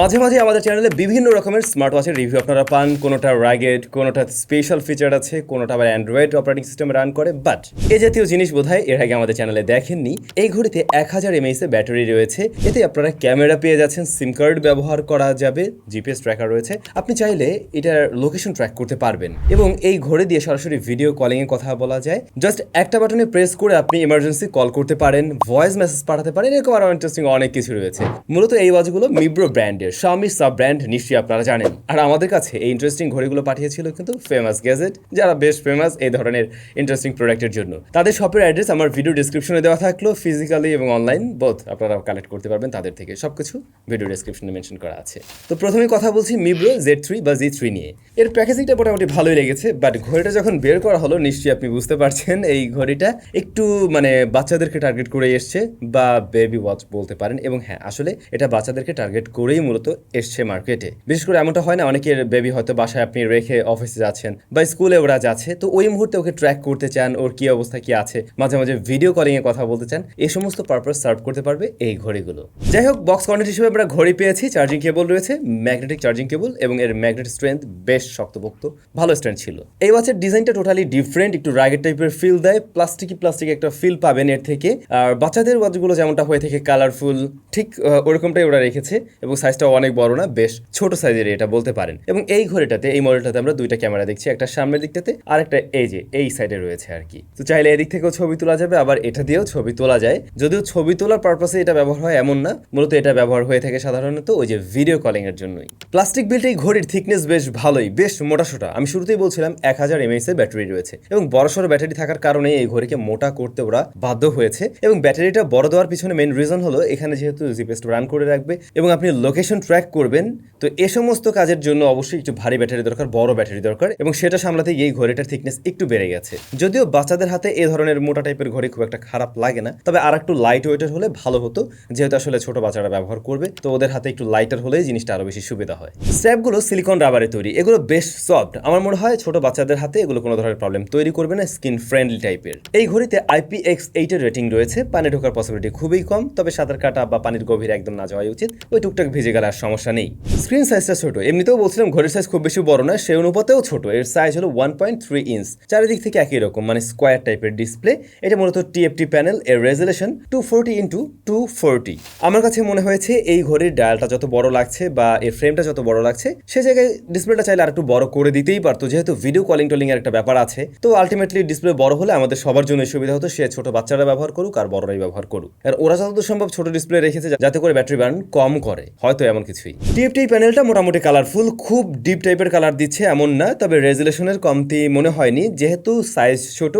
মাঝে মাঝে আমাদের চ্যানেলে বিভিন্ন রকমের স্মার্ট ওয়াচের রিভিউ আপনারা পান। কোনোটা রাগেড কোনোটা স্পেশাল ফিচার আছে, কোনোটা আবার অ্যান্ড্রয়েড অপারেটিং সিস্টেম রান করে। বাট এ জাতীয় জিনিস বোধহয় এর আগে আমাদের চ্যানেলে দেখেননি। এই ঘড়িতে এক হাজার এমএইচ এর ব্যাটারি রয়েছে। এতে আপনারা ক্যামেরা পেয়ে যাচ্ছেন সিম কার্ড ব্যবহার করা যাবে জিপিএস ট্র্যাকার রয়েছে। আপনি চাইলে এটার লোকেশন ট্র্যাক করতে পারবেন। এবং এই ঘড়ি দিয়ে সরাসরি ভিডিও কলিং এ কথা বলা যায়। জাস্ট একটা বাটনে প্রেস করে আপনি ইমার্জেন্সি কল করতে পারেন ভয়েস মেসেজ পাঠাতে পারেন, এরকম আরও ইন্টারেস্টিং অনেক কিছু রয়েছে। মূলত এই ওয়াচগুলো মিব্রো ব্র্যান্ডের শাওমি সাব ব্র্যান্ড নিশ্চয়ই আপনারা জানেন। আর আমাদের কাছে এই ইন্টারেস্টিং ঘড়িগুলো পাঠিয়েছিল কিন্তু ফেমাস গ্যাজেট যারা বেশ ফেমাস এই ধরনের ইন্টারেস্টিং প্রোডাক্টের জন্য। তাদের শপের অ্যাড্রেস আমার ভিডিও ডিসক্রিপশনে দেওয়া থাকল ফিজিক্যালি এবং অনলাইন বোথ আপনারা কালেক্ট করতে পারবেন তাদের থেকে। সবকিছু ভিডিও ডিসক্রিপশনে মেনশন করা আছে। তো প্রথমে কথা বলছি মিব্রো জেড থ্রি বা জি থ্রি নিয়ে। এর প্যাকেজিংটা মোটামুটি ভালোই লেগেছে বাট ঘড়িটা যখন বের করা হলো, নিশ্চয়ই আপনি বুঝতে পারছেন, এই ঘড়িটা একটু মানে বাচ্চাদেরকে টার্গেট করে এসছে, বা বেবি ওয়াচ বলতে পারেন। এবং হ্যাঁ আসলে এটা বাচ্চাদেরকে টার্গেট করেই মূলত এসছে মার্কেটে। বিশেষ করে এমনটা হয় না, অনেকের বেবি হয়তো বাসায় আপনি রেখে অফিসে যাচ্ছেন বা স্কুলে ওরা যাচ্ছে, তো ওই মুহূর্তে ওকে ট্র্যাক করতে চান, ওর কি অবস্থা, কি আছে, মাঝে মাঝে ভিডিও কলিং এ কথা বলতে চান এই সমস্ত পারপাস সার্ভ করতে পারবে এই ঘড়িগুলো। যাই হোক বক্স কন্টেন্ট হিসেবে আমরা ঘড়ি পেয়েছি চার্জিং কেবল রয়েছে ম্যাগনেটিক চার্জিং কেবল এবং এর ম্যাগনেটিক স্ট্রেংথ বেশ শক্তপোক্ত, ভালো স্ট্রেংথ ছিল। এই ওয়াচের ডিজাইনটা টোটালি ডিফারেন্ট একটু রাগের টাইপের ফিল দেয় প্লাস্টিকি প্লাস্টিক একটা ফিল পাবেন এর থেকে, আর বাচ্চাদের ওয়াচগুলো যেমনটা হয়ে থাকে কালারফুল ঠিক ওরকমটাই ওরা রেখেছে এবং সাইজটাও অনেক বড় না, বেশ ছোট সাইজের এটা বলতে পারেন। এবং এই ঘড়িটাতে, এই মডেলটাতে আমরা দুইটা ক্যামেরা দেখছি, একটা সামনের দিকটাতে আর একটা এই যে, এই সাইডে রয়েছে আর কি। তো চাইলে এদিক থেকেও ছবি তোলা যাবে, আবার এটা দিয়েও ছবি তোলা যায়। যদিও ছবি তোলার পারপাসে এটা ব্যবহার হয় এমন না, মূলত এটা ব্যবহার হয়ে থাকে সাধারণত ওই যে ভিডিও কলিং এর জন্যই। প্লাস্টিক বিল্ট এই ঘড়ির থিকনেস বেশ ভালোই, বেশ মোটাসোটা। আমি শুরুতেই বলছিলাম, এক হাজার এমএইচ এর ব্যাটারি রয়েছে। এবং বড়সড় ব্যাটারি থাকার কারণে এই ঘড়িকে মোটা করতে ওরা বাধ্য হয়েছে। এবং ব্যাটারিটা বড় দেওয়ার পিছনে মেন রিজন হলো, এখানে যেহেতু জিপিএস রান করে রাখবে এবং আপনি লোকেশন ট্র্যাক করবেন, তো এ সমস্ত কাজের জন্য অবশ্যই একটু ভারী ব্যাটারি দরকার, বড় ব্যাটারি দরকার এবং সেটা সামলাতে এই ঘড়িটার থিকনেস একটু বেড়ে গেছে। যদিও বাচ্চাদের হাতে এ ধরনের মোটা টাইপের ঘড়ি খুব একটা খারাপ লাগে না, তবে আর একটু লাইট ওয়েটের হলে ভালো হতো, যেহেতু আসলে ছোট বাচ্চারা ব্যবহার করবে, তো ওদের হাতে একটু লাইটার হলেই জিনিসটা আরও বেশি সুবিধা হয়। স্ট্র্যাপগুলো সিলিকন রাবারে তৈরি, এগুলো বেশ সফট আমার মনে হয় ছোট বাচ্চাদের হাতে এগুলো কোনো ধরনের প্রবলেম তৈরি করবে না স্কিন ফ্রেন্ডলি টাইপের এই ঘড়িতে আইপিএক্স এইটের রেটিং রয়েছে, পানি ঢোকার পসিবিলিটি খুবই কম, তবে সাঁতার কাটা বা পানির গভীরে একদম না যাওয়াই উচিত, ওই টুকটাক ভিজে গেলে আর সমস্যা নেই। স্ক্রিন সাইজটা ছোট। এমনিতেও বলছিলাম ঘড়ির সাইজ খুব বেশি বড় না সেই অনুপাতেও ছোট। এর সাইজ হলো ওয়ান পয়েন্ট থ্রি ইঞ্চ চারিদিক থেকে একই রকম মানে স্কোয়ার টাইপের ডিসপ্লে এটা মূলত টিএফটি প্যানেল এর resolution two forty into two forty আমার কাছে মনে হয়েছে এই ঘড়ির ডায়ালটা যত বড় লাগছে বা এর ফ্রেমটা যত বড় লাগছে, সে জায়গায় ডিসপ্লেটা চাইলে আর একটু বড় করে দিতেই পারতো। যেহেতু ভিডিও কলিং টলিং এর একটা ব্যাপার আছে, তো আলটিমেটলি ডিসপ্লে বড় হলে আমাদের সবার জন্য সুবিধা হতো, সে ছোট বাচ্চারা ব্যবহার করুক আর বড়রাই ব্যবহার করুক। আর ওরা যতদূর সম্ভব ছোট ডিসপ্লে রেখেছে, যাতে করে ব্যাটারি বার্ন কম করে। হয়তো এমন কিছুই। টিএফটি প্যানেলটা মোটামুটি কালারফুল খুব ডিপ টাইপের কালার দিচ্ছে এমন না, তবে রেজুলেশনের কমতি মনে হয়নি, যেহেতু সাইজ ছোট,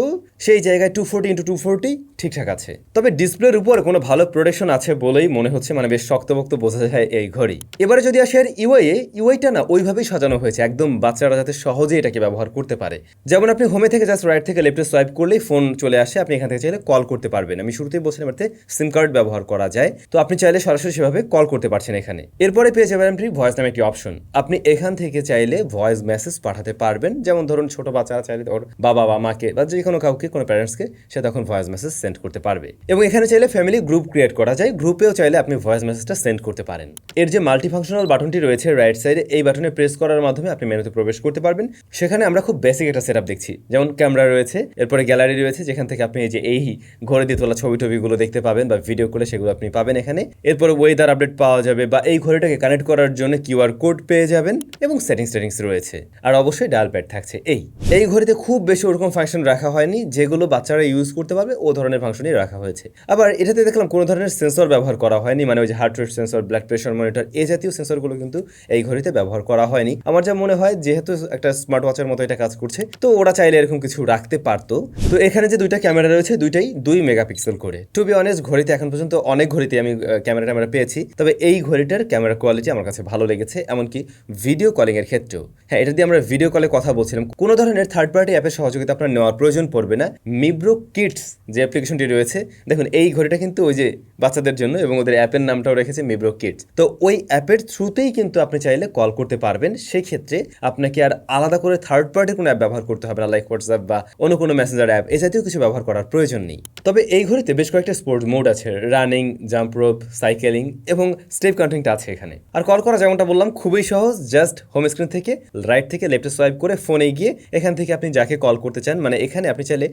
সেই জায়গায় two forty into two forty ঠিকঠাক আছে। তবে ডিসপ্লের উপর কোনো ভালো প্রোটেকশন আছে বলেই মনে হচ্ছে মানে বেশ শক্তপোক্ত বোঝা যায় এই ঘড়ি। এবারে যদি আসে আর ইউআইয়ে ইউআইটা না ওইভাবেই সাজানো হয়েছে, একদম বাচ্চারা যাতে সহজে এটাকে ব্যবহার করতে পারে। যেমন আপনি হোমে থেকে জাস্ট রাইট থেকে লেফটে সোয়াইপ করলেই ফোন চলে আসে, আপনি এখান থেকে চাইলে কল করতে পারবেন। আমি শুরুতেই বলছিলাম এতে সিম কার্ড ব্যবহার করা যায়, তো আপনি চাইলে সরাসরি সেভাবে কল করতে পারছেন এখানে। এরপরে পেয়ে যাবেন আপনি ভয়েস নামে একটি অপশন আপনি এখান থেকে চাইলে ভয়েস মেসেজ পাঠাতে পারবেন। যেমন ধরুন, ছোট বাচ্চারা চাইলে ওর বাবা বা মাকে বা যে কোনো কাউকে, কোনো প্যারেন্টসকে সে তখন ভয়েস মেসেজ সেন্ড করতে পারবে। এবং এখানে চাইলে ফ্যামিলি গ্রুপ ক্রিয়েট করা যায়। গ্রুপেও চাইলে আপনি ভয়েস মেসেজটা সেন্ড করতে পারেন। এর যে মাল্টি ফাংশনাল বাটনটি রয়েছে রাইট সাইডে এই বাটনে প্রেস করার মাধ্যমে আপনি মেনুতে প্রবেশ করতে পারবেন। সেখানে আমরা খুব বেসিক একটা সেটআপ দেখছি। যেমন ক্যামেরা রয়েছে, এরপরে গ্যালারি রয়েছে, যেখান থেকে আপনি এই যে এই ঘরে দিয়ে তোলা ছবি টবিগুলো দেখতে পাবেন বা ভিডিও করলে সেগুলো আপনি পাবেন এখানে। এরপরে ওয়েদার আপডেট পাওয়া যাবে বা এই ঘড়িটাকে কানেক্ট করার জন্য কিউআর কোড পেয়ে যাবেন এবং সেটিংস টেটিংস রয়েছে। আর অবশ্যই ডায়াল প্যাড থাকছে এই। এই ঘড়িতে খুব বেশি ওরকম ফাংশন রাখা হয়নি, যেগুলো বাচ্চারা ইউজ করতে পারবে, ও ধরনের ফাংশনই রাখা হয়েছে। আবার এটাতে দেখলাম কোনো ধরনের সেন্সর ব্যবহার করা হয়নি মানে ওই যে heart rate sensor blood pressure monitor এই জাতীয় সেন্সরগুলো কিন্তু এই ঘড়িতে ব্যবহার করা হয়নি। আমার যা মনে হয়, যেহেতু একটা স্মার্ট ওয়াচের মতো এটা কাজ করছে, তো ওরা চাইলে এরকম কিছু রাখতে পারতো। তো এখানে যে দুইটা ক্যামেরা রয়েছে, দুইটাই দুই মেগাপিক্সেল করে। টু বি অনেস্ট ঘড়িতে এখন পর্যন্ত অনেক ঘড়িতে আমি ক্যামেরা ট্যামেরা পেয়েছি, তবে এই ঘড়িটার ক্যামেরা কোয়ালিটি আমার কাছে ভালো লেগেছে, এমনকি ভিডিও কলিং এর ক্ষেত্রেও। হ্যাঁ এটা দিয়ে আমরা ভিডিও কলে কথা বলছিলাম। কোনো ধরনের থার্ড পার্টি অ্যাপের সহযোগিতা আপনার নেওয়ার প্রয়োজন পড়বে না। মিব্রো কিডস যে অ্যাপ্লিকেশনটি রয়েছে, দেখুন, এই ঘড়িটা কিন্তু ওই যে বাচ্চাদের জন্য এবং ওদের অ্যাপের নামটাও রেখেছে মিব্রো কিডস তো ওই অ্যাপের থ্রুতেই কিন্তু আপনি চাইলে কল করতে পারবেন। সেই ক্ষেত্রে আপনাকে আর আলাদা করে থার্ড পার্টির কোনো অ্যাপ ব্যবহার করতে হবে না লাইক হোয়াটসঅ্যাপ বা অন্য কোনো মেসেঞ্জার অ্যাপ এ জাতীয় কিছু ব্যবহার করার প্রয়োজন নেই। তবে এই ঘড়িতে বেশ কয়েকটা স্পোর্টস মোড আছে। রানিং জাম্প রোপ সাইকেলিং এবং স্টেপ কাউন্টিংটা আছে এখানে। আর কল করা যেমনটা বললাম, খুবই সহজ জাস্ট হোম স্ক্রিন থেকে রাইট থেকে লেফটে সোয়াইপ করে ফোনে গিয়ে এখান থেকে আপনি যাকে কল করতে চান মানে এখানে আপনি চাইলে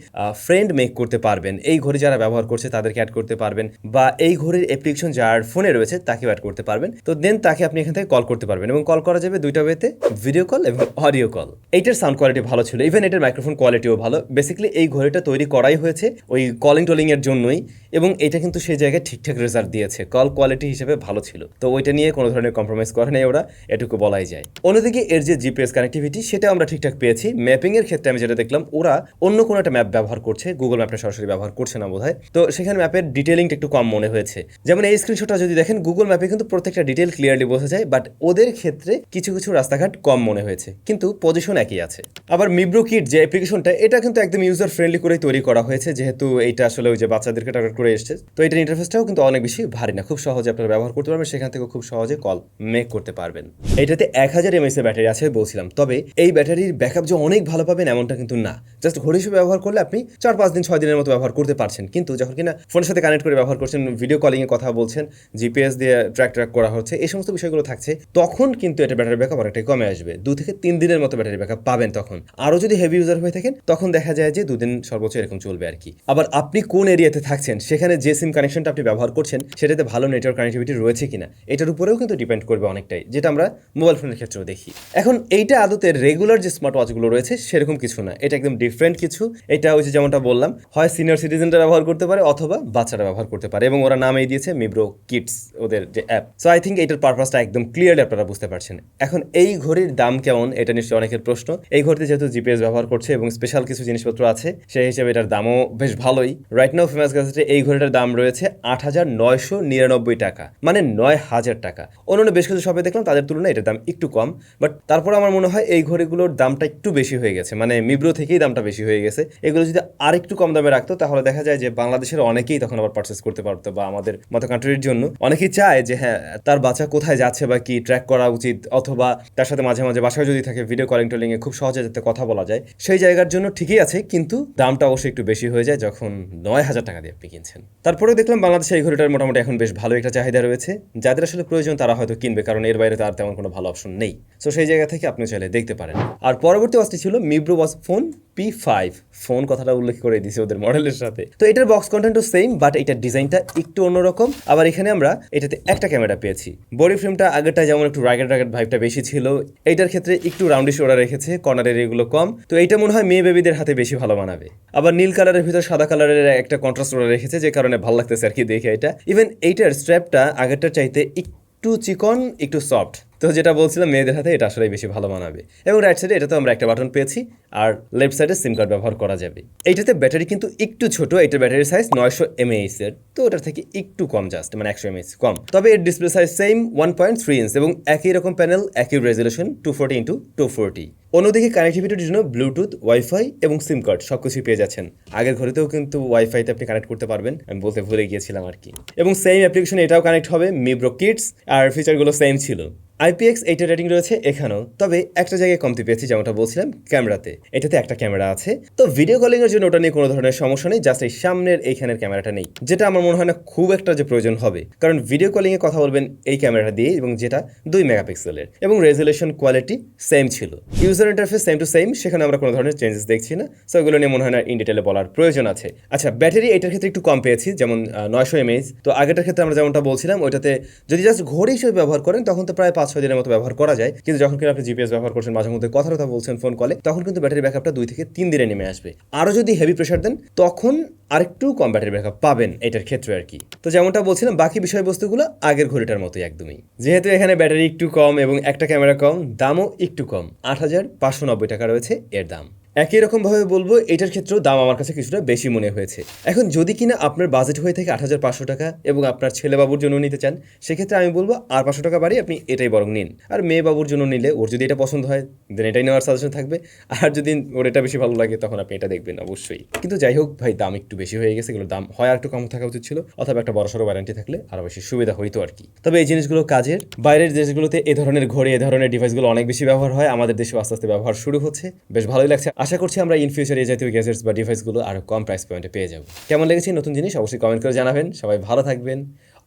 ফ্রেন্ড মেক করতে পারবেন। এই ঘড়ি যারা ব্যবহার করছে তাদেরকে অ্যাড করতে পারবেন বা এই ঘড়ির অ্যাপ্লিকেশন যার ফোনে রয়েছে তাকেও অ্যাড করতে পারবেন। তো দেন তাকে আপনি এখান থেকে কল করতে পারবেন এবং কল করা যাবে দুইটা ওয়েতে ভিডিও কল এবং অডিও কল এইটার সাউন্ড কোয়ালিটি ভালো ছিল। ইভেন এটার মাইক্রোফোন কোয়ালিটিও ভালো। বেসিক্যালি এই ঘড়িটা তৈরি করাই হয়েছে ওই কলিং টলিং এর জন্যই। এবং এটা কিন্তু সেই জায়গায় ঠিকঠাক রেজাল্ট দিয়েছে। কল কোয়ালিটি হিসেবে ভালো ছিল। তো ওইটা নিয়ে কোনো ধরনের কম্প্রোমাইজ করে নেই ওরা, এটুকু বলাই যায়। অন্যদিকে এর যে জিপিএস কানেক্টিভিটি সেটা আমরা ঠিকঠাক পেয়েছি। ম্যাপিং এর ক্ষেত্রে আমি যেটা দেখলাম, ওরা অন্য কোনো একটা ম্যাপ ব্যবহার করছে। গুগল ম্যাপটা সরাসরি ব্যবহার করছে না বোধহয়। তো সেখানে ম্যাপের ডিটেলিংটা একটু কম মনে হয়েছে। যেমন এই স্ক্রিনশটটা যদি দেখেন গুগল ম্যাপে কিন্তু প্রত্যেকটা ডিটেল ক্লিয়ারলি বোঝা যায় বাট ওদের ক্ষেত্রে কিছু কিছু রাস্তাঘাট কম মনে হয়েছে। কিন্তু পজিশন একই আছে। আবার মিব্রো কিট যে অ্যাপ্লিকেশনটা এটা কিন্তু একদম ইউজার ফ্রেন্ডলি করেই তৈরি করা হয়েছে। যেহেতু এইটা আসলে ওই যে বাচ্চাদেরকে টার্গেট করে এসছে। তো এটার ইন্টারফেসটাও কিন্তু অনেক বেশি ভারী না, খুব সহজে আপনারা ব্যবহার করতে পারবেন, সেখান থেকে খুব সহজে কল মেক করতে পারবেন। এটাতে এক হাজার এমএস এর ব্যাটারি আছে বলছিলাম, তবে এই ব্যাটারির ব্যাকআপ যে অনেক ভালো পাবেন এমনটা কিন্তু না। জাস্ট ঘড়ি হিসেবে ব্যবহার করলে আপনি চার পাঁচ দিন, ছয় দিনের মতো ব্যবহার করতে পারছেন। কিন্তু যখন কিনা ফোনের সাথে কানেক্ট করে ব্যবহার করছেন ভিডিও কলিং এ কথা বলছেন জিপিএস দিয়ে ট্র্যাক ট্র্যাক করা হচ্ছে, এই সমস্ত বিষয়গুলো থাকছে, তখন কিন্তু এটা ব্যাটারি ব্যাকআপ অনেকটাই কমে আসবে। দু থেকে তিন দিনের মতো ব্যাটারি ব্যাকআপ পাবেন তখন। আরও যদি হেভি ইউজার হয়ে থাকেন, তখন দেখা যায় যে দুদিন সর্বোচ্চ এরকম চলবে আর কি। আবার আপনি কোন এরিয়াতে থাকছেন সেখানে যে সিম কানেকশনটা আপনি ব্যবহার করছেন, সেটাতে ভালো নেটওয়ার্ক কানেক্টিভিটি রয়েছে কিনা, এটার উপরেও কিন্তু ডিপেন্ড করবে অনেকটাই, যেটা আমরা মোবাইল ফোনের ক্ষেত্রেও দেখি। এখন এইটা আদতে রেগুলার যে স্মার্ট ওয়াচগুলো রয়েছে, সেরকম কিছু না, এটা একদম ডিফারেন্ট কিছু। এটা হচ্ছে যেমনটা বললাম, হয় সিনিয়র সিটিজেনরা ব্যবহার করতে পারে, অথবা বাচ্চারা ব্যবহার করতে পারে, এবং ওরা নামেই দিয়েছে মিব্রো কিডস ওদের যে অ্যাপ সো আই থিঙ্ক এটার পারপাসটা একদম ক্লিয়ারলি আপনারা বুঝতে পারছেন। এখন এই ঘড়ির দাম কেমন, এটা নিশ্চয়ই অনেকের প্রশ্ন। এই ঘড়িতে যেহেতু জিপিএস ব্যবহার করছে, এবং স্পেশাল কিছু জিনিসপত্র আছে, সেই হিসেবে এটার দামও বেশ ভালোই। রাইট নাও ফেমাস গ্যাজেটে এই ঘড়িটার দাম রয়েছে আট হাজার নয়শো নিরানব্বই টাকা মানে নয় হাজার টাকা। অন্যান্য বেশ কিছু শপে দেখলাম, তাদের তুলনায় এটার দাম একটু কম বাট তারপর আমার মনে হয় এই ঘড়িগুলোর দামটা একটু বেশি হয়ে গেছে মানে মিব্রো থেকেই দামটা বেশি হয়ে গেছে। এগুলো যদি আর একটু কম দামে রাখতো, তাহলে দেখা যায় যে বাংলাদেশের অনেকেই তখন আবার পারচেস করতে পারতো, বা আমাদের মতো কান্ট্রির জন্য। অনেকেই চায় যে হ্যাঁ তার বাচ্চা কোথায় যাচ্ছে বা কি ট্র্যাক করা উচিত, অথবা তার সাথে মাঝে মাঝে বাসায় যদি থাকে ভিডিও কলিং টলিং এ খুব সহজে যাতে কথা বলা যায়। সেই জায়গার জন্য ঠিকই আছে, কিন্তু দামটা অবশ্যই একটু বেশি হয়ে যায় যখন নয় হাজার টাকা দিয়ে আপনি কিনছেন। তারপরেও দেখলাম বাংলাদেশে এই ঘড়িটার মোটামুটি এখন বেশ ভালো একটা চাহিদা রয়েছে। যাদের আসলে প্রয়োজন তারা হয়তো কিনবে, কারণ এর বাইরে তার তেমন কোনো ভালো অপশন নেই। সো সেই জায়গা থেকে আপনি চাইলে দেখতে পারেন। আর পরবর্তী ওয়াচটি ছিল Mibro watch phone. P five phone কথাটা উল্লেখ করে দিয়েছে ওদের মডেলের সাথে। তো এটার বক্স কন্টেন্টও সেম বাট এটার ডিজাইনটা একটু অন্যরকম। আবার এখানে আমরা এটাতে একটা ক্যামেরা পেয়েছি। বডি ফ্রেমটা আগেরটা যেমন একটু রাগেট রাগেট ভাইবটা বেশি ছিল, এইটার ক্ষেত্রে একটু রাউন্ডিশ ওরা রেখেছে কর্নারের এগুলো কম। তো এইটা মনে হয় মেয়ে বেবিদের হাতে বেশি ভালো মানাবে। আবার নীল কালারের ভিতর সাদা কালারের একটা কন্ট্রাস্ট ওরা রেখেছে, যে কারণে ভালো লাগতেছে আর কি দেখে এটা। ইভেন এইটার স্ট্র্যাপটা আগেরটার চাইতে একটু চিকন, একটু সফট তো যেটা বলছিলাম, মেয়েদের হাতে এটা আসলে বেশি ভালো মানাবে। এবং রাইট সাইডে এটাতে আমরা একটা বাটন পেয়েছি, আর লেফট সাইডে সিম কার্ড ব্যবহার করা যাবে। এইটাতে ব্যাটারি কিন্তু একটু ছোট, এটার ব্যাটারি সাইজ নয়শো এমএএইচ এর, তো ওটার থেকে একটু কম জাস্ট মানে একশো এমএএইচ কম। তবে এর display size same one point three inch এবং একই রকম প্যানেল একই resolution two forty into two forty অন্যদিকে কানেক্টিভিটির জন্য ব্লুটুথ ওয়াইফাই এবং সিম কার্ড সব কিছুই পেয়ে যাচ্ছেন। আগের ঘরেতেও কিন্তু ওয়াইফাইতে আপনি কানেক্ট করতে পারবেন, আমি বলতে ভুলে গিয়েছিলাম আর কি। এবং সেম অ্যাপ্লিকেশন এটাও কানেক্ট হবে মিব্রো কিডস আর ফিচারগুলো সেম ছিল। আইপিএক্স এইটা রেটিং রয়েছে এখানেও। তবে একটা জায়গায় কমতি পেয়েছি, যেমনটা বলছিলাম, ক্যামেরাতে। এটাতে একটা ক্যামেরা আছে। তো ভিডিও কলিং এর জন্য ওটা নিয়ে কোনো ধরনের সমস্যা নেই জাস্ট এই সামনের এইখানের ক্যামেরাটা নেই। যেটা আমার মনে হয় না খুব একটা যে প্রয়োজন হবে। কারণ ভিডিও কলিং এ কথা বলবেন এই ক্যামেরাটা দিয়ে এবং যেটা দুই মেগাপিক্সেলের এবং রেজুলেশন কোয়ালিটি সেম ছিল। User interface same to same সেখানে আমরা কোনো ধরনের চেঞ্জেস দেখছি না। সো এগুলো নিয়ে মনে হয় না ইন ডিটেলে বলার প্রয়োজন আছে। আচ্ছা ব্যাটারি এটার ক্ষেত্রে একটু কম পেয়েছি, যেমন নয়শো এমএইচ তো আগেটার ক্ষেত্রে আমরা যেমনটা বলছিলাম, ওইটাতে যদি জাস্ট ঘড়ি হিসেবে ব্যবহার করেন, তখন তো প্রায় পাঁচ ছয় দিনের মতো ব্যবহার করা যায়। কিন্তু যখন কিনা আপনি জিপিএস ব্যবহার করছেন, মাঝে মধ্যে কথা কথা বলছেন ফোন কলে তখন কিন্তু ব্যাটারি ব্যাকআপটা দুই থেকে তিন দিনে নেমে আসবে। আরও যদি হেভি প্রেশার দেন, তখন আরেকটু কম ব্যাটারি ব্যাকআপ পাবেন এটার ক্ষেত্রে আর কি। তো যেমনটা বলছিলাম, বাকি বিষয়বস্তুগুলো আগের ঘড়িটার মতোই একদমই। যেহেতু এখানে ব্যাটারি একটু কম এবং একটা ক্যামেরা কম, দামও একটু কম। আট হাজার পাঁচশো নব্বই টাকা রয়েছে এর দাম। একই রকমভাবে বলব, এটার ক্ষেত্রেও দাম আমার কাছে কিছুটা বেশি মনে হয়েছে। এখন যদি কিনা আপনার বাজেট হয়ে থাকে আট হাজার পাঁচশো টাকা এবং আপনার ছেলে বাবুর জন্য নিতে চান, সেক্ষেত্রে আমি বলব আর পাঁচশো টাকা বাড়ি আপনি এটাই বরং নিন। আর মেয়ে বাবুর জন্য নিলে ওর যদি এটা পছন্দ হয় দেন এটাই নেওয়ার সাজেশন থাকবে। আর যদি ওর এটা বেশি ভালো লাগে, তখন আপনি এটা দেখবেন অবশ্যই। কিন্তু যাই হোক ভাই, দাম একটু বেশি হয়ে গেছে, এগুলোর দাম হয় আর একটু কম থাকা উচিত ছিল, অথবা একটা বড়সড় ওয়ারেন্টি থাকলে আরও বেশি সুবিধা হইতো আর কি। তবে এই জিনিসগুলো কাজের। বাইরের দেশগুলোতে এ ধরনের ঘড়ি, এ ধরনের ডিভাইসগুলো অনেক বেশি ব্যবহার হয়। আমাদের দেশেও আস্তে আস্তে ব্যবহার শুরু হচ্ছে। বেশ ভালোই লাগছে। আশা করছি আমরা ইন ফিউচার এই জাতীয় গ্যাজেটস বা ডিভাইসগুলো আরও কম প্রাইস পয়েন্টে পেয়ে যাব। কেমন লেগেছে নতুন জিনিস? অবশ্যই কমেন্ট করে জানাবেন। সবাই ভালো থাকবেন।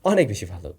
অনেক বেশি ভালো।